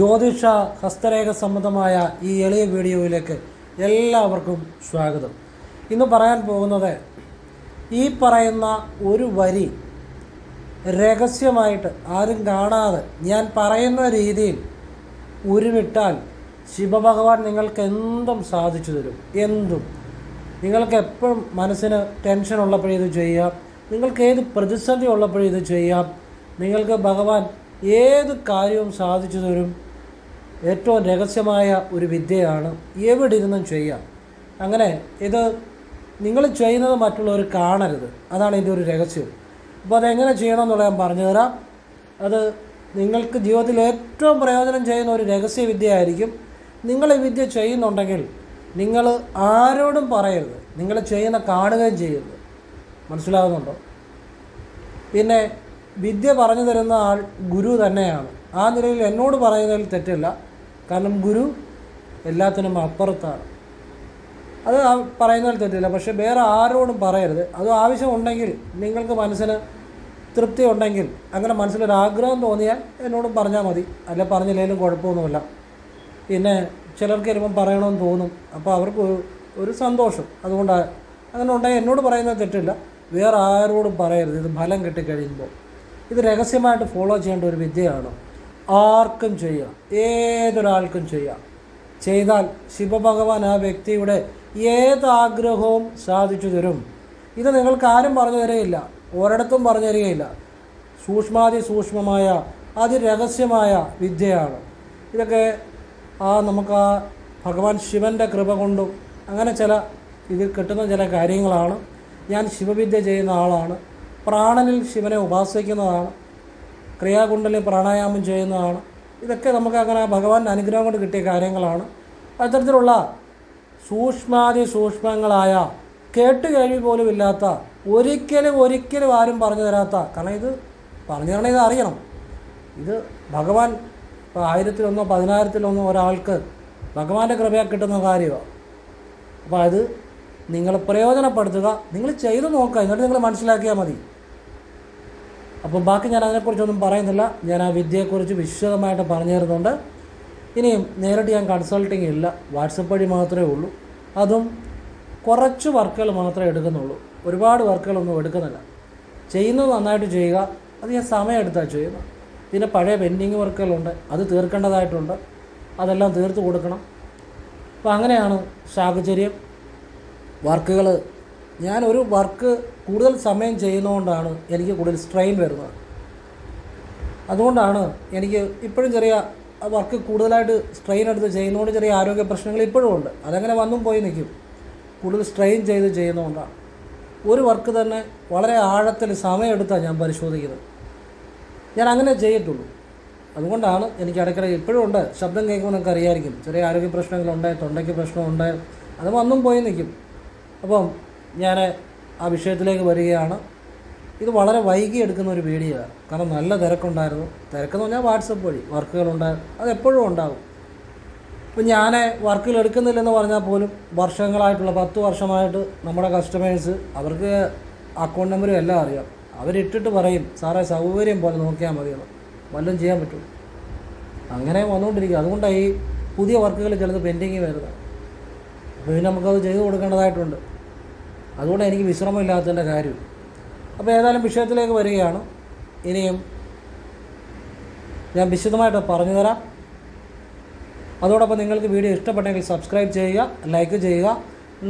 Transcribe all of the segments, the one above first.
ജ്യോതിഷ ഹസ്തരേഖ സംബന്ധമായ ഈ എളിയ വീഡിയോയിലേക്ക് എല്ലാവർക്കും സ്വാഗതം. ഇന്ന് പറയാൻ പോകുന്നത് ഈ പറയുന്ന ഒരു വരി രഹസ്യമായിട്ട് ആരും കാണാതെ ഞാൻ പറയുന്ന രീതിയിൽ ഉരുവിട്ടാൽ ശിവഭഗവാൻ നിങ്ങൾക്ക് എന്തും സാധിച്ചു തരും. എന്തും. നിങ്ങൾക്ക് എപ്പോഴും മനസ്സിന് ടെൻഷൻ ഉള്ളപ്പോഴും ഇത് ചെയ്യാം. നിങ്ങൾക്ക് ഏത് പ്രതിസന്ധി ഉള്ളപ്പോഴും ഇത് ചെയ്യാം. നിങ്ങൾക്ക് ഭഗവാൻ ഏത് കാര്യവും സാധിച്ചു തരും. ഏറ്റവും രഹസ്യമായ ഒരു വിദ്യയാണ് എവിടെ ഇരുന്നും ചെയ്യാം. അങ്ങനെ ഇത് നിങ്ങൾ ചെയ്യുന്നത് മറ്റുള്ളവർ കാണരുത്. അതാണ് ഇതിന്റെ ഒരു രഹസ്യം. അപ്പോൾ അതെങ്ങനെ ചെയ്യണമെന്നുള്ള ഞാൻ പറഞ്ഞുതരാം അത് നിങ്ങൾക്ക് ജീവിതത്തിൽ ഏറ്റവും പ്രയോജനം ചെയ്യുന്ന ഒരു രഹസ്യ വിദ്യയായിരിക്കും. നിങ്ങൾ ഈ വിദ്യ ചെയ്യുന്നുണ്ടെങ്കിൽ നിങ്ങൾ ആരോടും പറയരുത്. നിങ്ങൾ ചെയ്യുന്ന കാണുകയും ചെയ്യരുത്. മനസ്സിലാകുന്നുണ്ടോ പിന്നെ വിദ്യ പറഞ്ഞു തരുന്ന ആൾ ഗുരു തന്നെയാണ്. ആ നിലയിൽ എന്നോട് പറയുന്നതിൽ തെറ്റില്ല. കാരണം ഗുരു എല്ലാത്തിനും അപ്പുറത്താണ്. അത് പറയുന്നതിൽ തെറ്റില്ല. പക്ഷേ വേറെ ആരോടും പറയരുത്. അത് ആവശ്യമുണ്ടെങ്കിൽ നിങ്ങൾക്ക് മനസ്സിന് തൃപ്തി ഉണ്ടെങ്കിൽ അങ്ങനെ മനസ്സിലൊരാഗ്രഹം തോന്നിയാൽ എന്നോടും പറഞ്ഞാൽ മതി. അല്ല പറഞ്ഞില്ലെങ്കിലും കുഴപ്പമൊന്നുമില്ല. പിന്നെ ചിലർക്ക് ചിലപ്പം പറയണമെന്ന് തോന്നും. അപ്പോൾ അവർക്ക് ഒരു സന്തോഷം. അതുകൊണ്ട് അങ്ങനെ ഉണ്ടെങ്കിൽ എന്നോട് പറയുന്നത് തെറ്റില്ല. വേറെ ആരോടും പറയരുത്. ഇത് ഫലം കിട്ടിക്കഴിയുമ്പോൾ. ഇത് രഹസ്യമായിട്ട് ഫോളോ ചെയ്യേണ്ട ഒരു വിദ്യയാണ്? ആർക്കും ചെയ്യാം. ഏതൊരാൾക്കും ചെയ്യാം. ചെയ്താൽ ശിവഭഗവാൻ ആ വ്യക്തിയുടെ ഏത് ആഗ്രഹവും സാധിച്ചു തരും. ഇത് നിങ്ങൾക്ക് ആരും പറഞ്ഞു തരികയില്ല. ഒരിടത്തും പറഞ്ഞു തരികയില്ല. സൂക്ഷ്മാതി സൂക്ഷ്മമായ അതിരഹസ്യമായ വിദ്യയാണ്. ഇതൊക്കെ ആ നമുക്ക് ആ ഭഗവാൻ ശിവന്റെ കൃപ കൊണ്ടും അങ്ങനെ ചില ഇതിൽ കിട്ടുന്ന ചില കാര്യങ്ങളാണ്. ഞാൻ ശിവവിദ്യ ചെയ്യുന്ന ആളാണ്. പ്രാണനിൽ ശിവനെ ഉപാസിക്കുന്നതാണ്. ക്രിയാകുണ്ടലിൽ പ്രാണായാമം ചെയ്യുന്നതാണ്. ഇതൊക്കെ നമുക്ക് അങ്ങനെ ഭഗവാന്റെ അനുഗ്രഹം കൊണ്ട് കിട്ടിയ കാര്യങ്ങളാണ്. അത്തരത്തിലുള്ള സൂക്ഷ്മാതി സൂക്ഷ്മങ്ങളായ കേട്ടുകേൾവി പോലും ഇല്ലാത്ത ഒരിക്കലും ഒരിക്കലും ആരും പറഞ്ഞു തരാത്ത കാരണം ഇത് പറഞ്ഞു തരണേ ഇത് അറിയണം. ഇത് ഭഗവാൻ ഇപ്പോൾ ആയിരത്തിലൊന്നോ പതിനായിരത്തിലൊന്നോ ഒരാൾക്ക് ഭഗവാന്റെ കൃപയാ കിട്ടുന്ന കാര്യമാണ് അപ്പോൾ അത് നിങ്ങൾ പ്രയോജനപ്പെടുത്തുക. നിങ്ങൾ ചെയ്തു നോക്കുക. എന്നിട്ട് നിങ്ങൾ മനസ്സിലാക്കിയാൽ മതി. അപ്പം ബാക്കി ഞാൻ അതിനെക്കുറിച്ചൊന്നും പറയുന്നില്ല. ഞാൻ ആ വിദ്യയെക്കുറിച്ച് വിശദമായിട്ട് പറഞ്ഞു തരുന്നുണ്ട്. ഇനിയും നേരിട്ട് ഞാൻ കൺസൾട്ടിങ് ഇല്ല. വാട്സപ്പ് വഴി മാത്രമേ ഉള്ളൂ. അതും കുറച്ച് വർക്കുകൾ മാത്രമേ എടുക്കുന്നുള്ളൂ. ഒരുപാട് വർക്കുകളൊന്നും എടുക്കുന്നില്ല. ചെയ്യുന്നത് നന്നായിട്ട് ചെയ്യുക. അത് ഞാൻ സമയമെടുത്താണ് ചെയ്യുന്നത് പിന്നെ പഴയ പെൻഡിങ് വർക്കുകളുണ്ട്. അത് തീർക്കേണ്ടതായിട്ടുണ്ട്. അതെല്ലാം തീർത്ത് കൊടുക്കണം. അപ്പോൾ അങ്ങനെയാണ് സാഹചര്യം വർക്കുകൾ ഞാൻ ഒരു വർക്ക് കൂടുതൽ സമയം ചെയ്യുന്നതുകൊണ്ടാണ് എനിക്ക് കൂടുതൽ സ്ട്രെയിൻ വരുന്നത്. അതുകൊണ്ടാണ് എനിക്ക് ഇപ്പോഴും ചെറിയ വർക്ക് കൂടുതലായിട്ട് സ്ട്രെയിൻ എടുത്ത് ചെയ്യുന്നതുകൊണ്ട് ചെറിയ ആരോഗ്യ പ്രശ്നങ്ങൾ ഇപ്പോഴും ഉണ്ട്. അതങ്ങനെ വന്നും പോയി നിൽക്കും. കൂടുതൽ സ്ട്രെയിൻ ചെയ്ത് ചെയ്യുന്നതുകൊണ്ടാണ്. ഒരു വർക്ക് തന്നെ വളരെ ആഴത്തിൽ സമയമെടുത്താണ് ഞാൻ പരിശോധിക്കുന്നത്. ഞാൻ അങ്ങനെ ചെയ്യത്തുള്ളൂ അതുകൊണ്ടാണ് എനിക്ക് ഇടയ്ക്കിടയ്ക്ക് ഇപ്പോഴും ഉണ്ട്. ശബ്ദം കേൾക്കുമ്പോൾ നിങ്ങൾക്ക് അറിയായിരിക്കും. ചെറിയ ആരോഗ്യ പ്രശ്നങ്ങളുണ്ട് തൊണ്ടയ്ക്ക് പ്രശ്നമുണ്ട്. അത് വന്നും പോയി നിൽക്കും. അപ്പം ഞാൻ ആ വിഷയത്തിലേക്ക് വരികയാണ്. ഇത് വളരെ വൈകി എടുക്കുന്ന ഒരു വീഡിയോ ആണ് കാരണം നല്ല തിരക്കുണ്ടായിരുന്നു. തിരക്കെന്ന് പറഞ്ഞാൽ വാട്സപ്പ് വഴി വർക്കുകളുണ്ടായിരുന്നു അതെപ്പോഴും ഉണ്ടാകും ഇപ്പം ഞാൻ വർക്കുകൾ എടുക്കുന്നില്ലെന്ന് പറഞ്ഞാൽ പോലും വർഷങ്ങളായിട്ടുള്ള പത്ത് വർഷമായിട്ട് നമ്മുടെ കസ്റ്റമേഴ്സ് അവർക്ക് അക്കൗണ്ട് നമ്പറും എല്ലാം അറിയാം. അവരിട്ടിട്ട് പറയും സാറേ സൗകര്യം പോലെ നോക്കിയാൽ മതിയെന്ന് വല്ലതും ചെയ്യാൻ പറ്റും. അങ്ങനെ വന്നുകൊണ്ടിരിക്കുക. അതുകൊണ്ടാണ് ഈ പുതിയ വർക്കുകൾ ചിലത് പെൻഡിങ് വരുന്നത്. അപ്പോൾ പിന്നെ നമുക്കത് ചെയ്തു കൊടുക്കേണ്ടതായിട്ടുണ്ട്. അതുകൊണ്ട് എനിക്ക് വിശ്രമമില്ലാത്തതിന്റെ കാര്യം. അപ്പോൾ ഏതായാലും വിഷയത്തിലേക്ക് വരികയാണ്. ഇനിയും ഞാൻ വിശദമായിട്ട് പറഞ്ഞു തരാം. അതോടൊപ്പം നിങ്ങൾക്ക് വീഡിയോ ഇഷ്ടപ്പെട്ടെങ്കിൽ സബ്സ്ക്രൈബ് ചെയ്യുക ലൈക്ക് ചെയ്യുക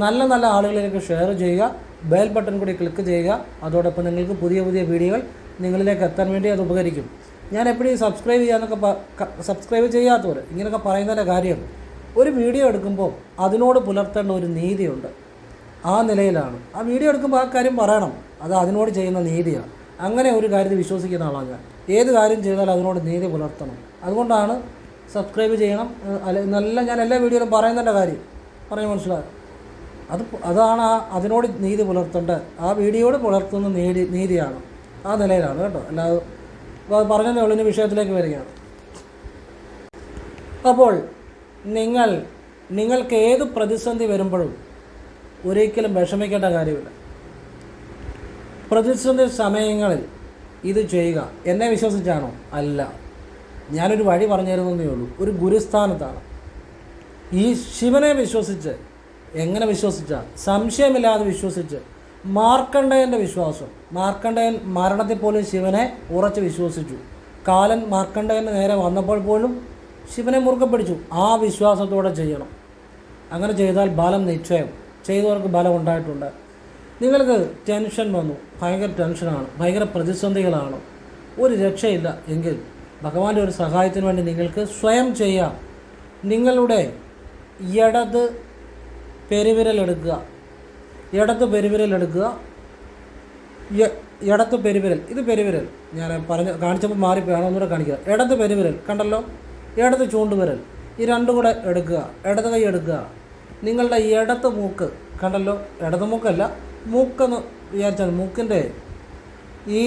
നല്ല നല്ല ആളുകളിലേക്ക് ഷെയർ ചെയ്യുക ബെൽ ബട്ടൺ കൂടി ക്ലിക്ക് ചെയ്യുക. അതോടൊപ്പം നിങ്ങൾക്ക് പുതിയ പുതിയ വീഡിയോകൾ നിങ്ങളിലേക്ക് എത്താൻ വേണ്ടി അത് ഉപകരിക്കും. ഞാൻ എപ്പോഴും സബ്സ്ക്രൈബ് ചെയ്യാന്നൊക്കെ സബ്സ്ക്രൈബ് ചെയ്യാത്തവർ ഇങ്ങനെയൊക്കെ പറയുന്നതിന്റെ കാര്യം ഒരു വീഡിയോ എടുക്കുമ്പോൾ അതിനോട് പുലർത്തേണ്ട ഒരു നീതിയുണ്ട്. ആ നിലയിലാണ്. ആ വീഡിയോ എടുക്കുമ്പോൾ ആ കാര്യം പറയണം. അത് അതിനോട് ചെയ്യുന്ന നീതിയാണ് അങ്ങനെ ഒരു കാര്യത്തിൽ വിശ്വസിക്കുന്ന ആളാണ് ഞാൻ. ഏത് കാര്യം ചെയ്താലും അതിനോട് നീതി പുലർത്തണം. അതുകൊണ്ടാണ് സബ്സ്ക്രൈബ് ചെയ്യണം. അല്ല നല്ല ഞാൻ എല്ലാ വീഡിയോയിലും പറയുന്നതിന്റെ കാര്യം. പറയാൻ മനസ്സിലാകും അത് അതാണ് ആ അതിനോട് നീതി പുലർത്തേണ്ട. ആ വീഡിയോയോട് പുലർത്തുന്ന നീതി നീതിയാണ്. ആ നിലയിലാണ് കേട്ടോ. അല്ലാതെ അപ്പോൾ പറഞ്ഞതേ ഉള്ളൂ വിഷയത്തിലേക്ക് വരികയാണ്. അപ്പോൾ നിങ്ങൾ നിങ്ങൾക്ക് ഏത് പ്രതിസന്ധി വരുമ്പോഴും ഒരിക്കലും വിഷമിക്കേണ്ട കാര്യമില്ല. പ്രതിസന്ധി സമയങ്ങളിൽ ഇത് ചെയ്യുക എന്നെ വിശ്വസിച്ചാണോ? അല്ല. ഞാനൊരു വഴി പറഞ്ഞു തരുന്നതേ ഉള്ളൂ. ഒരു ഗുരുസ്ഥാനത്താണ്. ഈ ശിവനെ വിശ്വസിച്ച് എങ്ങനെ വിശ്വസിച്ച? സംശയമില്ലാതെ വിശ്വസിച്ച് മാർക്കണ്ഡയന്റെ വിശ്വാസം. മാർക്കണ്ഡയൻ മരണത്തിൽ പോലും ശിവനെ ഉറച്ച് വിശ്വസിച്ചു. കാലൻ മാർക്കണ്ഡയന് നേരെ വന്നപ്പോൾ പോലും ശിവനെ മുറുകെ പിടിച്ചു ആ വിശ്വാസത്തോടെ ചെയ്യണം. അങ്ങനെ ചെയ്താൽ ബലം നിശ്ചയം. ചെയ്തവർക്ക് ബലം ഉണ്ടായിട്ടുണ്ട് നിങ്ങൾക്ക് ടെൻഷൻ വന്നു. ഭയങ്കര ടെൻഷനാണ്. ഭയങ്കര പ്രതിസന്ധികളാണ്. ഒരു രക്ഷയില്ല എങ്കിൽ ഭഗവാന്റെ ഒരു സഹായത്തിന് വേണ്ടി നിങ്ങൾക്ക് സ്വയം ചെയ്യാം. നിങ്ങളുടെ ഇടത് പെരുവിരലെടുക്കുക. പെരുവിരൽ എടുക്കുക ഇ- ഇടത്ത് പെരുവിരൽ. ഇത് പെരുവിരൽ. ഞാൻ പറഞ്ഞ കാണിച്ചപ്പോൾ മാറി ഒന്നുകൂടെ കാണിക്കുക ഇടത്ത് പെരുവിരൽ. കണ്ടല്ലോ? ഇടത് ചൂണ്ടുവിരൽ. ഈ രണ്ടും കൂടെ എടുക്കുക. ഇടത് കൈ എടുക്കുക. നിങ്ങളുടെ ഇടത്ത് മൂക്ക് കണ്ടല്ലോ? ഇടത് മൂക്കല്ല മൂക്കെന്ന് വിചാരിച്ചാൽ മൂക്കിന്റെ ഈ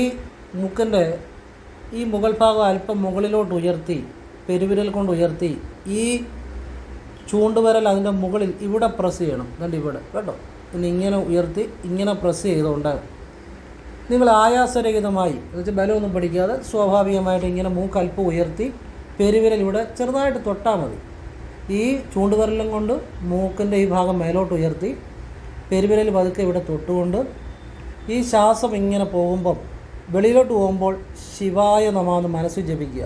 മൂക്കിന്റെ ഈ മുകൾ ഭാഗം അല്പം മുകളിലോട്ട് ഉയർത്തി പെരുവിരൽ കൊണ്ട് ഉയർത്തി ഈ ചൂണ്ടുവിരൽ അതിന്റെ മുകളിൽ ഇവിടെ പ്രസ് ചെയ്യണം. കണ്ട് ഇവിടെ? കേട്ടോ? പിന്നെ ഇങ്ങനെ ഉയർത്തി ഇങ്ങനെ പ്രസ് ചെയ്തുകൊണ്ട് നിങ്ങൾ ആയാസരഹിതമായി എന്നുവെച്ചാൽ ബലമൊന്നും പഠിക്കാതെ സ്വാഭാവികമായിട്ട് ഇങ്ങനെ മൂക്കൽപ്പം ഉയർത്തി പെരുവിരൽ ഇവിടെ ചെറുതായിട്ട് തൊട്ടാൽ മതി. ഈ ചൂണ്ടുവിരലും കൊണ്ട് മൂക്കിന്റെ ഈ ഭാഗം മേലോട്ട് ഉയർത്തി പെരുവിരൽ പതുക്കെ ഇവിടെ തൊട്ടുകൊണ്ട് ഈ ശ്വാസം ഇങ്ങനെ പോകുമ്പം വെളിയിലോട്ട് പോകുമ്പോൾ ശിവായ നമാന്ന് മനസ്സ് ജപിക്കുക.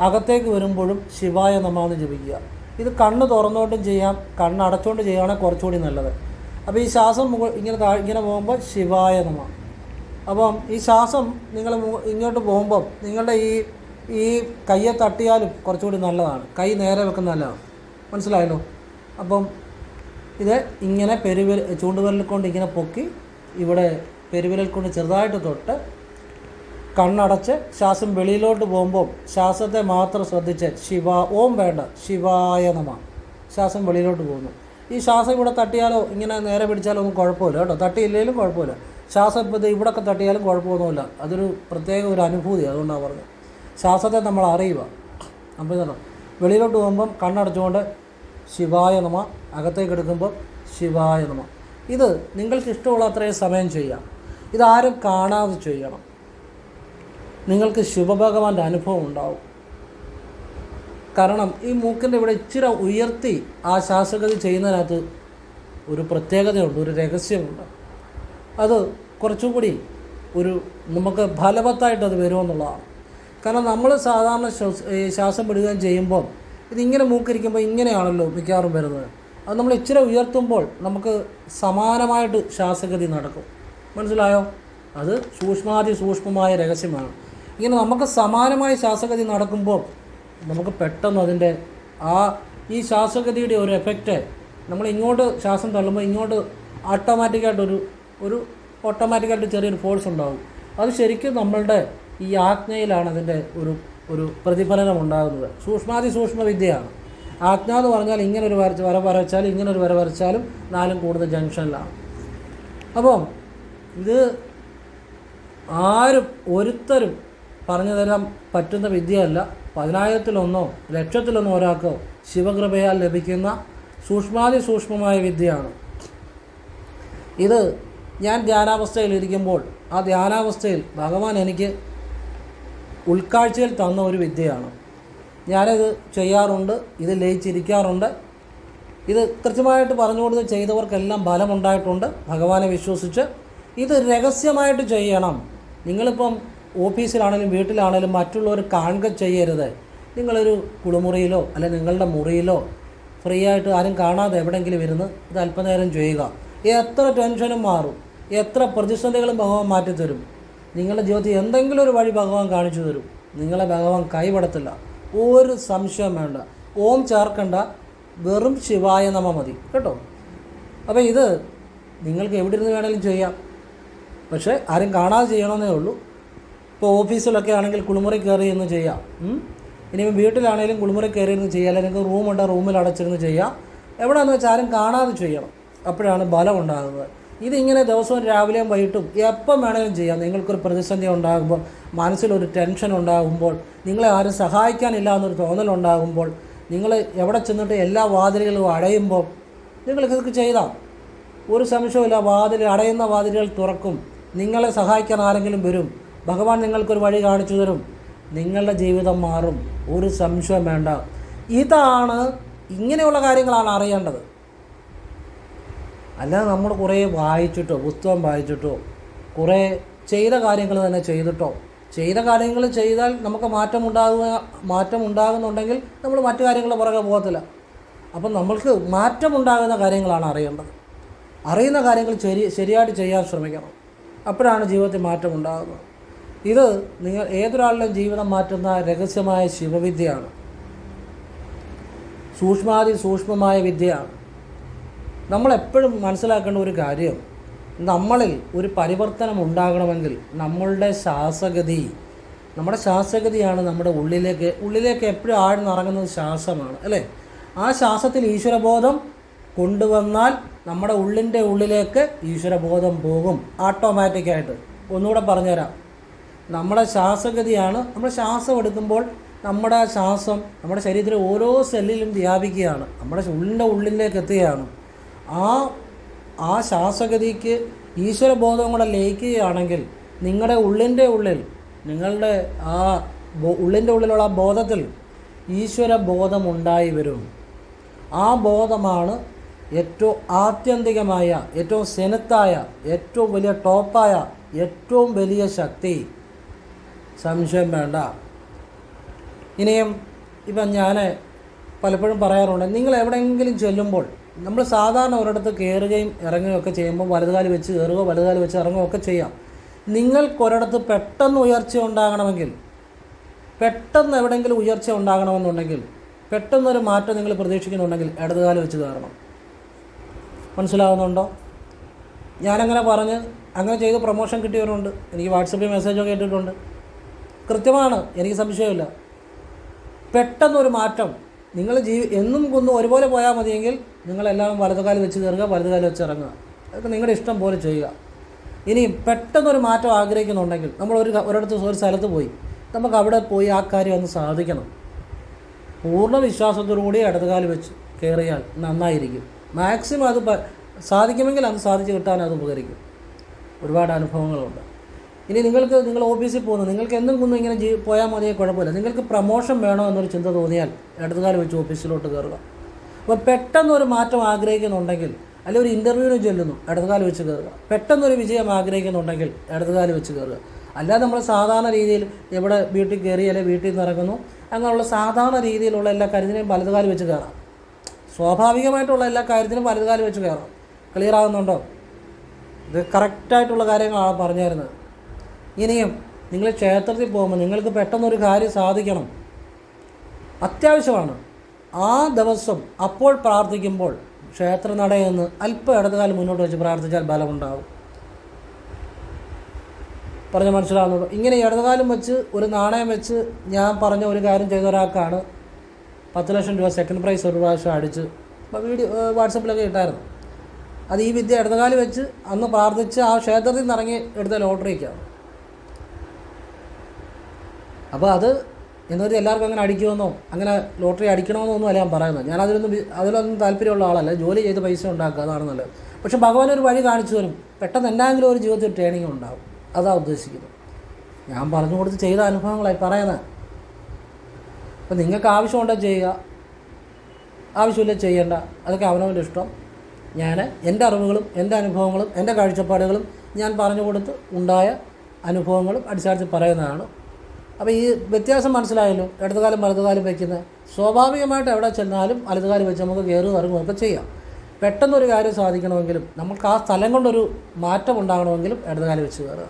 അകത്തേക്ക് വരുമ്പോഴും ശിവായ നമാന്ന് ജപിക്കുക. ഇത് കണ്ണ് തുറന്നുകൊണ്ടും ചെയ്യാം കണ്ണ് അടച്ചുകൊണ്ട് ചെയ്യുകയാണെങ്കിൽ കുറച്ചുകൂടി നല്ലത്. അപ്പോൾ ഈ ശ്വാസം മുകൾ ഇങ്ങനെ താ ഇങ്ങനെ പോകുമ്പോൾ ശിവായ നമ. അപ്പം ഈ ശ്വാസം നിങ്ങൾ ഇങ്ങോട്ട് പോകുമ്പം നിങ്ങളുടെ ഈ ഈ കയ്യെ തട്ടിയാലും കുറച്ചുകൂടി നല്ലതാണ്. കൈ നേരെ വെക്കുന്ന നല്ലതാണ് മനസ്സിലായല്ലോ? അപ്പം ഇത് ഇങ്ങനെ പെരുവിരൽ ചൂണ്ടുവിരൽ കൊണ്ട് ഇങ്ങനെ പൊക്കി ഇവിടെ പെരുവിരൽ കൊണ്ട് ചെറുതായിട്ട് തൊട്ട് കണ്ണടച്ച് ശ്വാസം വെളിയിലോട്ട് പോകുമ്പോൾ ശ്വാസത്തെ മാത്രം ശ്രദ്ധിച്ച് ശിവ ഓം വേണ്ട ശിവായ നമ. ശ്വാസം വെളിയിലോട്ട് പോകുന്നു. ഈ ശ്വാസം ഇവിടെ തട്ടിയാലോ ഇങ്ങനെ നേരെ പിടിച്ചാലോ ഒന്നും കുഴപ്പമില്ല കേട്ടോ. തട്ടിയില്ലെങ്കിലും കുഴപ്പമില്ല. ശ്വാസം ഇപ്പോൾ ഇത് ഇവിടെയൊക്കെ തട്ടിയാലും കുഴപ്പമൊന്നുമില്ല. അതൊരു പ്രത്യേക ഒരു അനുഭൂതി അതുകൊണ്ടാണ് പറഞ്ഞത്. ശ്വാസത്തെ നമ്മൾ അറിയുക. അപ്പോൾ വെളിയിലോട്ട് പോകുമ്പം കണ്ണടച്ചുകൊണ്ട് ശിവായ നമ അകത്തേക്ക് എടുക്കുമ്പോൾ ശിവായ നമ. ഇത് നിങ്ങൾക്ക് ഇഷ്ടമുള്ള അത്രയും സമയം ചെയ്യാം. ഇതാരും കാണാതെ ചെയ്യണം. നിങ്ങൾക്ക് ശിവഭഗവാന്റെ അനുഭവം ഉണ്ടാവും. കാരണം ഈ മൂക്കിന്റെ ഇവിടെ ഇച്ചിരി ഉയർത്തി ആ ശാസ്ത്രഗതി ചെയ്യുന്നതിനകത്ത് ഒരു പ്രത്യേകതയുണ്ട് ഒരു രഹസ്യമുണ്ട്. അത് കുറച്ചുകൂടി ഒരു നമുക്ക് ഫലവത്തായിട്ടത് വരുമെന്നുള്ളതാണ്. കാരണം നമ്മൾ സാധാരണ ശ്വസ വിടുകയും ചെയ്യുമ്പോൾ ഇതിങ്ങനെ മൂക്കിരിക്കുമ്പോൾ ഇങ്ങനെയാണല്ലോ മിക്കവാറും വരുന്നത്. അത് നമ്മൾ ഇച്ചിരി ഉയർത്തുമ്പോൾ നമുക്ക് സമാനമായിട്ട് ശ്വാസഗതി നടക്കും. മനസ്സിലായോ? അത് സൂക്ഷ്മാതി സൂക്ഷ്മമായ രഹസ്യമാണ്. ഇങ്ങനെ നമുക്ക് സമാനമായ ശ്വാസഗതി നടക്കുമ്പോൾ നമുക്ക് പെട്ടെന്ന് അതിന്റെ ആ ഈ ശ്വാസഗതിയുടെ ഒരു എഫക്റ്റ് നമ്മൾ ഇങ്ങോട്ട് ശ്വാസം തള്ളുമ്പോൾ ഇങ്ങോട്ട് ഓട്ടോമാറ്റിക്കായിട്ടൊരു ഒരു ഓട്ടോമാറ്റിക്കായിട്ട് ചെറിയൊരു ഫോഴ്സ് ഉണ്ടാവും. അത് ശരിക്കും നമ്മളുടെ ഈ ആജ്ഞയിലാണ് അതിന്റെ ഒരു ഒരു പ്രതിഫലനം ഉണ്ടാകുന്നത് സൂക്ഷ്മാതി സൂക്ഷ്മ വിദ്യയാണ് ആജ്ഞ എന്ന് പറഞ്ഞാൽ ഇങ്ങനെ ഒരു വരച്ച് വര വരച്ചാലും ഇങ്ങനെ ഒരു വര വരച്ചാലും നാലും കൂടുതൽ ജംഗ്ഷനിലാണ്. അപ്പം ഇത് ആരും ഒരുത്തരും പറഞ്ഞു തരാൻ പറ്റുന്ന വിദ്യയല്ല. പതിനായിരത്തിലൊന്നോ ലക്ഷത്തിലൊന്നോ ഒരാൾക്കോ ശിവകൃപയാൽ ലഭിക്കുന്ന സൂക്ഷ്മാതി സൂക്ഷ്മമായ വിദ്യയാണ്. ഇത് ഞാൻ ധ്യാനാവസ്ഥയിൽ ഇരിക്കുമ്പോൾ ആ ധ്യാനാവസ്ഥയിൽ ഭഗവാൻ എനിക്ക് ഉൾക്കാഴ്ചയിൽ തന്ന ഒരു വിദ്യയാണ്. ഞാനിത് ചെയ്യാറുണ്ട് ഇത് ലയിച്ചിരിക്കാറുണ്ട്. ഇത് കൃത്യമായിട്ട് പറഞ്ഞു കൊടുത്ത് ചെയ്തവർക്കെല്ലാം ഫലമുണ്ടായിട്ടുണ്ട് ഭഗവാനെ വിശ്വസിച്ച്. ഇത് രഹസ്യമായിട്ട് ചെയ്യണം. നിങ്ങളിപ്പം ഓഫീസിലാണെങ്കിലും വീട്ടിലാണെങ്കിലും മറ്റുള്ളവർ കാണുക ചെയ്യരുത്. നിങ്ങളൊരു കുളിമുറിയിലോ അല്ലെങ്കിൽ നിങ്ങളുടെ മുറിയിലോ ഫ്രീ ആയിട്ട് ആരും കാണാതെ എവിടെയെങ്കിലും ഇരുന്ന് ഇത് അല്പനേരം ചെയ്യുക. എത്ര ടെൻഷനും മാറും. എത്ര പ്രതിസന്ധികളും ഭഗവാൻ മാറ്റിത്തരും. നിങ്ങളുടെ ജീവിതത്തിൽ എന്തെങ്കിലും ഒരു വഴി ഭഗവാൻ കാണിച്ചു തരും. നിങ്ങളെ ഭഗവാൻ കൈപടത്തില്ല ഒരു സംശയം വേണ്ട. ഓം ചേർക്കണ്ട വെറും ശിവായ നമ മതി. കേട്ടോ? അപ്പോൾ ഇത് നിങ്ങൾക്ക് എവിടെ ഇരുന്ന് വേണമെങ്കിലും ചെയ്യാം. പക്ഷേ ആരും കാണാതെ ചെയ്യണമെന്നേ ഉള്ളൂ. ഇപ്പോൾ ഓഫീസിലൊക്കെ ആണെങ്കിൽ കുളിമുറി കയറി എന്ന് ചെയ്യാം. ഇനി വീട്ടിലാണെങ്കിലും കുളിമുറി കയറി ഇന്ന് ചെയ്യാം. അല്ലെങ്കിൽ നിങ്ങൾക്ക് റൂമുണ്ട് റൂമിൽ അടച്ചിരുന്ന് ചെയ്യാം. എവിടെയാണെന്ന് വെച്ചാൽ ആരും കാണാതെ ചെയ്യണം. അപ്പോഴാണ് ബലം ഉണ്ടാകുന്നത്. ഇതിങ്ങനെ ദിവസവും രാവിലെയും വൈകിട്ടും എപ്പം വേണമെങ്കിലും ചെയ്യാം. നിങ്ങൾക്കൊരു പ്രതിസന്ധി ഉണ്ടാകുമ്പോൾ മനസ്സിലൊരു ടെൻഷൻ ഉണ്ടാകുമ്പോൾ നിങ്ങളെ ആരും സഹായിക്കാനില്ല എന്നൊരു തോന്നലുണ്ടാകുമ്പോൾ നിങ്ങൾ എവിടെ ചെന്നിട്ട് എല്ലാ വാതിലുകളും അടയുമ്പോൾ നിങ്ങൾക്കിതൊക്കെ ചെയ്താം ഒരു സംശയമില്ല വാതിൽ അടയുന്ന വാതിലുകൾ തുറക്കും. നിങ്ങളെ സഹായിക്കാൻ ആരെങ്കിലും വരും. ഭഗവാൻ നിങ്ങൾക്കൊരു വഴി കാണിച്ചു തരും. നിങ്ങളുടെ ജീവിതം മാറും. ഒരു സംശയം വേണ്ട. ഇതാണ് ഇങ്ങനെയുള്ള കാര്യങ്ങളാണ് അറിയേണ്ടത്. അല്ലാതെ നമ്മൾ കുറേ വായിച്ചിട്ടോ പുസ്തകം വായിച്ചിട്ടോ കുറേ ചെയ്ത കാര്യങ്ങൾ തന്നെ ചെയ്തിട്ടോ. ചെയ്ത കാര്യങ്ങൾ ചെയ്താൽ നമുക്ക് മാറ്റം ഉണ്ടാകുക മാറ്റം ഉണ്ടാകുന്നുണ്ടെങ്കിൽ നമ്മൾ മറ്റു കാര്യങ്ങൾ പുറകെ പോകത്തില്ല. അപ്പം നമ്മൾക്ക് മാറ്റമുണ്ടാകുന്ന കാര്യങ്ങളാണ് അറിയേണ്ടത്. അറിയുന്ന കാര്യങ്ങൾ ശരി ശരിയായിട്ട് ചെയ്യാൻ ശ്രമിക്കണം. അപ്പോഴാണ് ജീവിതത്തിൽ മാറ്റം ഉണ്ടാകുന്നത് ഇത് നിങ്ങൾ ഏതൊരാളുടെയും ജീവിതം മാറ്റുന്ന രഹസ്യമായ ശിവവിദ്യയാണ്. സൂക്ഷ്മാതി സൂക്ഷ്മമായ വിദ്യയാണ്. നമ്മളെപ്പോഴും മനസ്സിലാക്കേണ്ട ഒരു കാര്യം നമ്മളിൽ ഒരു പരിവർത്തനം ഉണ്ടാകണമെങ്കിൽ നമ്മളുടെ ശ്വാസഗതി നമ്മുടെ ശ്വാസഗതിയാണ് നമ്മുടെ ഉള്ളിലേക്ക് ഉള്ളിലേക്ക് എപ്പോഴും ആഴ്ന്നിറങ്ങുന്നത് ശ്വാസമാണ് അല്ലേ? ആ ശ്വാസത്തിൽ ഈശ്വരബോധം കൊണ്ടുവന്നാൽ നമ്മുടെ ഉള്ളിന്റെ ഉള്ളിലേക്ക് ഈശ്വരബോധം പോകും ഓട്ടോമാറ്റിക്കായിട്ട് ഒന്നുകൂടെ പറഞ്ഞുതരാം. നമ്മുടെ ശ്വാസഗതിയാണ് നമ്മൾ ശ്വാസം എടുക്കുമ്പോൾ നമ്മുടെ ശ്വാസം നമ്മുടെ ശരീരത്തിലെ ഓരോ സെല്ലിലും വ്യാപിക്കുകയാണ്. നമ്മുടെ ഉള്ളിന്റെ ഉള്ളിലേക്ക് എത്തുകയാണ്. ആ ആ ശാസ്വഗതിക്ക് ഈശ്വരബോധം കൂടെ ലയിക്കുകയാണെങ്കിൽ നിങ്ങളുടെ ഉള്ളിന്റെ ഉള്ളിൽ നിങ്ങളുടെ ആ ഉള്ളിന്റെ ഉള്ളിലുള്ള ആ ബോധത്തിൽ ഈശ്വര ബോധം ഉണ്ടായി വരും. ആ ബോധമാണ് ഏറ്റവും ആത്യന്തികമായ ഏറ്റവും സെനത്തായ ഏറ്റവും വലിയ ടോപ്പായ ഏറ്റവും വലിയ ശക്തി. സംശയം വേണ്ട. ഇനിയും ഇപ്പം ഞാൻ പലപ്പോഴും പറയാറുണ്ട് നിങ്ങൾ എവിടെയെങ്കിലും ചെല്ലുമ്പോൾ നമ്മൾ സാധാരണ ഒരിടത്ത് കയറുകയും ഇറങ്ങുകയും ഒക്കെ ചെയ്യുമ്പോൾ വലതുകാലി വെച്ച് കയറുകയോ വലതുകാലി വെച്ച് ഇറങ്ങുകയോ ഒക്കെ ചെയ്യാം. നിങ്ങൾക്കൊരിടത്ത് പെട്ടെന്ന് ഉയർച്ച ഉണ്ടാകണമെങ്കിൽ പെട്ടെന്ന് എവിടെയെങ്കിലും ഉയർച്ച ഉണ്ടാകണമെന്നുണ്ടെങ്കിൽ പെട്ടെന്നൊരു മാറ്റം നിങ്ങൾ പ്രതീക്ഷിക്കുന്നുണ്ടെങ്കിൽ ഇടതുകാലം വെച്ച് കയറണം. മനസ്സിലാവുന്നുണ്ടോ? ഞാനങ്ങനെ പറഞ്ഞ് അങ്ങനെ ചെയ്ത് പ്രൊമോഷൻ കിട്ടിയവരുണ്ട്. എനിക്ക് വാട്സപ്പിൽ മെസ്സേജൊക്കെ ഇട്ടിട്ടുണ്ട്. കൃത്യമാണ് എനിക്ക് സംശയമില്ല. പെട്ടെന്നൊരു മാറ്റം നിങ്ങൾ ജീവി എന്നും കൊന്നും ഒരുപോലെ പോയാൽ മതിയെങ്കിൽ നിങ്ങളെല്ലാം വലതുകാലം വെച്ച് കയറുക വലതുകാലം വെച്ച് ഇറങ്ങുക. അതൊക്കെ നിങ്ങളുടെ ഇഷ്ടം പോലെ ചെയ്യുക. ഇനി പെട്ടെന്നൊരു മാറ്റം ആഗ്രഹിക്കുന്നുണ്ടെങ്കിൽ നമ്മൾ ഒരു ഒരിടത്ത് ഒരു സ്ഥലത്ത് പോയി. നമുക്ക് അവിടെ പോയി ആ കാര്യം ഒന്ന് സാധിക്കണം. പൂർണ വിശ്വാസത്തോടുകൂടി ഇടതുകാലം വെച്ച് കയറിയാൽ നന്നായിരിക്കും. മാക്സിമം അത് സാധിക്കുമെങ്കിൽ അത് സാധിച്ചു കിട്ടാൻ അത് ഉപകരിക്കും. ഒരുപാട് അനുഭവങ്ങളുണ്ട്. ഇനി നിങ്ങൾക്ക് നിങ്ങൾ ഓഫീസിൽ പോകുന്നു നിങ്ങൾക്ക് എന്തും കുന്നും ഇങ്ങനെ ജീ പോയാൽ മതിയെ കുഴപ്പമില്ല. നിങ്ങൾക്ക് പ്രമോഷൻ വേണോ എന്നൊരു ചിന്ത തോന്നിയാൽ ഇടതുകാലം വെച്ച് ഓഫീസിലോട്ട് കയറുക. അപ്പോൾ പെട്ടെന്ന് ഒരു മാറ്റം ആഗ്രഹിക്കുന്നുണ്ടെങ്കിൽ അല്ലെങ്കിൽ ഒരു ഇന്റർവ്യൂവിന് ചെല്ലുന്നു ഇടതുകാലം വെച്ച് കയറുക. പെട്ടെന്നൊരു വിജയം ആഗ്രഹിക്കുന്നുണ്ടെങ്കിൽ ഇടതുകാലം വെച്ച് കയറുക. അല്ലാതെ നമ്മൾ സാധാരണ രീതിയിൽ എവിടെ വീട്ടിൽ കയറി അല്ലെങ്കിൽ വീട്ടിൽ നിന്ന് ഇറങ്ങുന്നു അങ്ങനെയുള്ള സാധാരണ രീതിയിലുള്ള എല്ലാ കാര്യത്തിനെയും വലതുകാലം വെച്ച് കയറാം. സ്വാഭാവികമായിട്ടുള്ള എല്ലാ കാര്യത്തിനും വലതുകാലം വെച്ച് കയറാം. ക്ലിയർ ആകുന്നുണ്ടോ ഇത് കറക്റ്റായിട്ടുള്ള കാര്യങ്ങളാണ് പറഞ്ഞു തരുന്നത് ഇനിയും നിങ്ങൾ ക്ഷേത്രത്തിൽ പോകുമ്പോൾ നിങ്ങൾക്ക് പെട്ടെന്നൊരു കാര്യം സാധിക്കണം. അത്യാവശ്യമാണ്. ആ ദിവസം അപ്പോൾ പ്രാർത്ഥിക്കുമ്പോൾ ക്ഷേത്ര നടയെന്ന് നിന്ന് അല്പം ഇടതുകാലം മുന്നോട്ട് വെച്ച് പ്രാർത്ഥിച്ചാൽ ബലമുണ്ടാവും പറഞ്ഞ മനസ്സിലാവുന്നത്? ഇങ്ങനെ ഇടതുകാലം വെച്ച് ഒരു നാണയം വെച്ച് ഞാൻ പറഞ്ഞ ഒരു കാര്യം ചെയ്ത ഒരാൾക്കാണ് പത്ത് ലക്ഷം രൂപ സെക്കൻഡ് പ്രൈസ് ഒരു പ്രാവശ്യം അടിച്ച് വീഡിയോ വാട്സപ്പിലൊക്കെ ഇട്ടായിരുന്നു. അത് ഈ വിദ്യ ഇടതുകാലം വെച്ച് അന്ന് പ്രാർത്ഥിച്ച് ആ ക്ഷേത്രത്തിൽ നിന്ന് ഇറങ്ങി എടുത്ത ലോട്ടറിക്കാണ് അപ്പോൾ അത് എന്ന് വെച്ചാൽ എല്ലാവർക്കും അങ്ങനെ അടിക്കുമെന്നോ അങ്ങനെ ലോട്ടറി അടിക്കണമെന്നോ ഒന്നും അല്ല ഞാൻ പറയുന്നത്. ഞാൻ അതിലൊന്നും അതിലൊന്നും താല്പര്യമുള്ള ആളല്ല. ജോലി ചെയ്ത് പൈസ ഉണ്ടാക്കുക അതാണ് നല്ലത്. പക്ഷെ ഭഗവാൻ ഒരു വഴി കാണിച്ചു തരും. പെട്ടെന്ന് എന്തെങ്കിലും ഒരു ജീവിതത്തിൽ ട്രെയിനിങ് ഉണ്ടാവും. അതാണ് ഉദ്ദേശിക്കുന്നത്. ഞാൻ പറഞ്ഞു കൊടുത്ത് ചെയ്ത അനുഭവങ്ങളായി പറയുന്നത്. അപ്പം നിങ്ങൾക്ക് ആവശ്യമുണ്ടെങ്കിൽ ചെയ്യുക? ആവശ്യമില്ല ചെയ്യേണ്ട. അതൊക്കെ അവനവന്റെ ഇഷ്ടം. ഞാൻ എന്റെ അറിവുകളും എന്റെ അനുഭവങ്ങളും എന്റെ കാഴ്ചപ്പാടുകളും ഞാൻ പറഞ്ഞു കൊടുത്ത് ഉണ്ടായ അനുഭവങ്ങളും അടിസ്ഥാനത്തിൽ പറയുന്നതാണ്. അപ്പോൾ ഈ വ്യത്യാസം മനസ്സിലായല്ലോ. ഇടതുകാലം വലതുകാലം വയ്ക്കുന്നത് സ്വാഭാവികമായിട്ട് എവിടെ ചെന്നാലും വലതുകാലം വെച്ച് നമുക്ക് കയറുക ഇറങ്ങുക ഒക്കെ ചെയ്യാം. പെട്ടെന്നൊരു കാര്യം സാധിക്കണമെങ്കിലും നമുക്ക് ആ സ്ഥലം കൊണ്ടൊരു മാറ്റം ഉണ്ടാകണമെങ്കിലും ഇടതുകാലം വെച്ച് കയറുക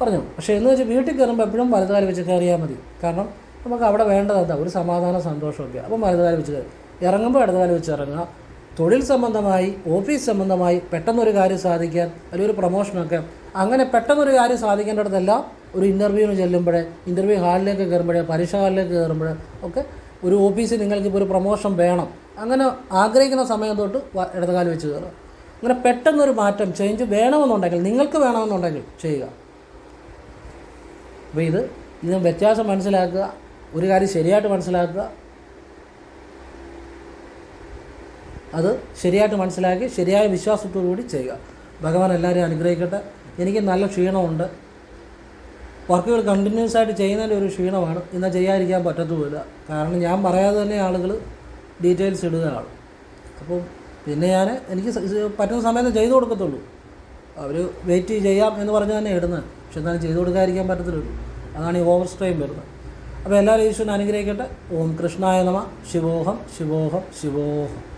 പറഞ്ഞു. പക്ഷേ എന്ന് വെച്ച് വീട്ടിൽ കയറുമ്പോൾ എപ്പോഴും വലതുകാലം വെച്ച് കയറിയാൽ മതി. കാരണം നമുക്ക് അവിടെ വേണ്ടത് എന്താ? ഒരു സമാധാന സന്തോഷമൊക്കെ. അപ്പം വലതുകാലം വെച്ച് കയറി ഇറങ്ങുമ്പോൾ ഇടതുകാലം വെച്ച് ഇറങ്ങുക. തൊഴിൽ സംബന്ധമായി ഓഫീസ് സംബന്ധമായി പെട്ടെന്നൊരു കാര്യം സാധിക്കാൻ അല്ലെങ്കിൽ ഒരു പ്രൊമോഷനൊക്കെ അങ്ങനെ പെട്ടെന്നൊരു കാര്യം സാധിക്കേണ്ടിടത്തെല്ലാം ഒരു ഇന്റർവ്യൂവിന് ചെല്ലുമ്പോഴേ ഇന്റർവ്യൂ ഹാളിലേക്ക് കയറുമ്പോഴേ പരീക്ഷ ഹാളിലേക്ക് കയറുമ്പോഴേ ഒക്കെ ഒരു ഓഫീസിൽ നിങ്ങൾക്ക് ഇപ്പോൾ ഒരു പ്രൊമോഷൻ വേണം. അങ്ങനെ ആഗ്രഹിക്കുന്ന സമയം തൊട്ട് ഇടതുകാലം വെച്ച് കയറുക. അങ്ങനെ പെട്ടെന്നൊരു മാറ്റം ചേഞ്ച് വേണമെന്നുണ്ടെങ്കിൽ നിങ്ങൾക്ക് വേണമെന്നുണ്ടെങ്കിൽ ചെയ്യുക. അപ്പോൾ ഇത് ഇതിന് വ്യത്യാസം മനസ്സിലാക്കുക ഒരു കാര്യം ശരിയായിട്ട് മനസ്സിലാക്കുക. അത് ശരിയായിട്ട് മനസ്സിലാക്കി ശരിയായ വിശ്വാസത്തോടു കൂടി ചെയ്യുക. ഭഗവാൻ എല്ലാവരെയും അനുഗ്രഹിക്കട്ടെ. എനിക്ക് നല്ല ക്ഷീണമുണ്ട്. വർക്കുകൾ കണ്ടിന്യൂസ് ആയിട്ട് ചെയ്യുന്നതിന്റെ ഒരു ക്ഷീണമാണ്. എന്നാൽ ചെയ്യാതിരിക്കാൻ പറ്റത്തുമില്ല. കാരണം ഞാൻ പറയാതെ തന്നെ ആളുകൾ ഡീറ്റെയിൽസ് ഇടുകയാണ് അപ്പോൾ പിന്നെ ഞാൻ എനിക്ക് പറ്റുന്ന സമയത്ത് ചെയ്തു കൊടുക്കത്തുള്ളൂ. അവർ വെയിറ്റ് ചെയ്യാം എന്ന് പറഞ്ഞ് തന്നെ ഇടുന്നത്. പക്ഷെ എന്നാലും ചെയ്തു കൊടുക്കാതിരിക്കാൻ പറ്റത്തില്ലല്ലോ. അതാണ് ഈ ഓവർ സ്ട്രെയിൻ വരുന്നത്. അപ്പോൾ എല്ലാവരും ഈശ്വരൻ അനുഗ്രഹിക്കട്ടെ. ഓം കൃഷ്ണായ നമ. ശിവോഹം ശിവോഹം ശിവോഹം.